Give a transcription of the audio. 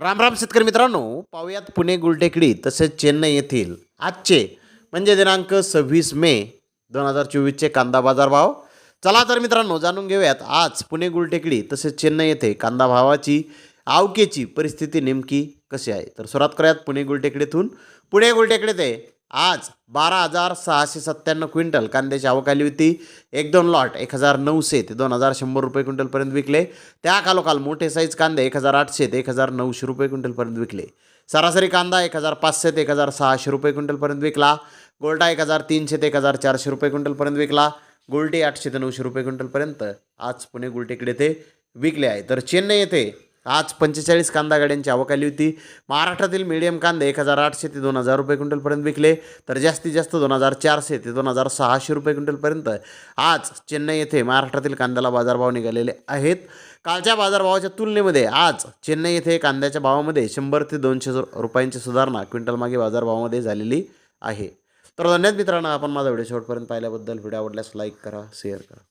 रामराम शेतकरी मित्रांनो पाहुयात पुणे गुलटेकडी तसेच चेन्नई येथील आजचे म्हणजे दिनांक सव्वीस मे दोन हजार चोवीसचे कांदा बाजार भाव. चला तर मित्रांनो जाणून घेऊयात आज पुणे गुलटेकडी तसेच चेन्नई येथे कांदा भावाची आवकेची परिस्थिती नेमकी कशी आहे? तर सुरुवात करूयात पुणे गुलटेकडीतून. पुणे गुलटेकडे ते आज बारा हजार सहाशे सत्त्याण्णव क्विंटल कांद्याची आवक आली होती. एक दोन लॉट एक हजार नऊशे ते दोन हजार शंभर रुपये क्विंटलपर्यंत विकले. त्या खालोखाल मोठे साईज कांदे एक हजार आठशे ते एक हजार नऊशे रुपये क्विंटलपर्यंत विकले. सरासरी कांदा एक हजार पाचशे ते एक हजार सहाशे रुपये क्विंटलपर्यंत विकला. गोल्टा एक हजार तीनशे ते एक हजार चारशे रुपये क्विंटलपर्यंत विकला. गोल्टी आठशे ते नऊशे रुपये क्विंटलपर्यंत आज पुणे गुलटेकडे ते विकले आहे. तर चेन्नई येथे आज पंचेचाळीस कांदा गाड्यांची आवक आली होती. महाराष्ट्रातील मीडियम कांदे एक हजार आठशे ते दोन हजार रुपये क्विंटलपर्यंत विकले. तर जास्तीत जास्त दोन हजार चारशे ते दोन हजार सहाशे रुपये क्विंटलपर्यंत. आज चेन्नई येथे महाराष्ट्रातील कांद्याला बाजारभाव निघालेले आहेत. कालच्या बाजारभावाच्या तुलनेमध्ये आज चेन्नई येथे कांद्याच्या भावामध्ये शंभर ते दोनशे रुपयांची सुधारणा क्विंटलमागे बाजारभावामध्ये झालेली आहे. तर धन्यवाद मित्रांनो आपण माझा व्हिडिओ शेवटपर्यंत पाहिल्याबद्दल. व्हिडिओ आवडल्यास लाईक करा शेअर करा.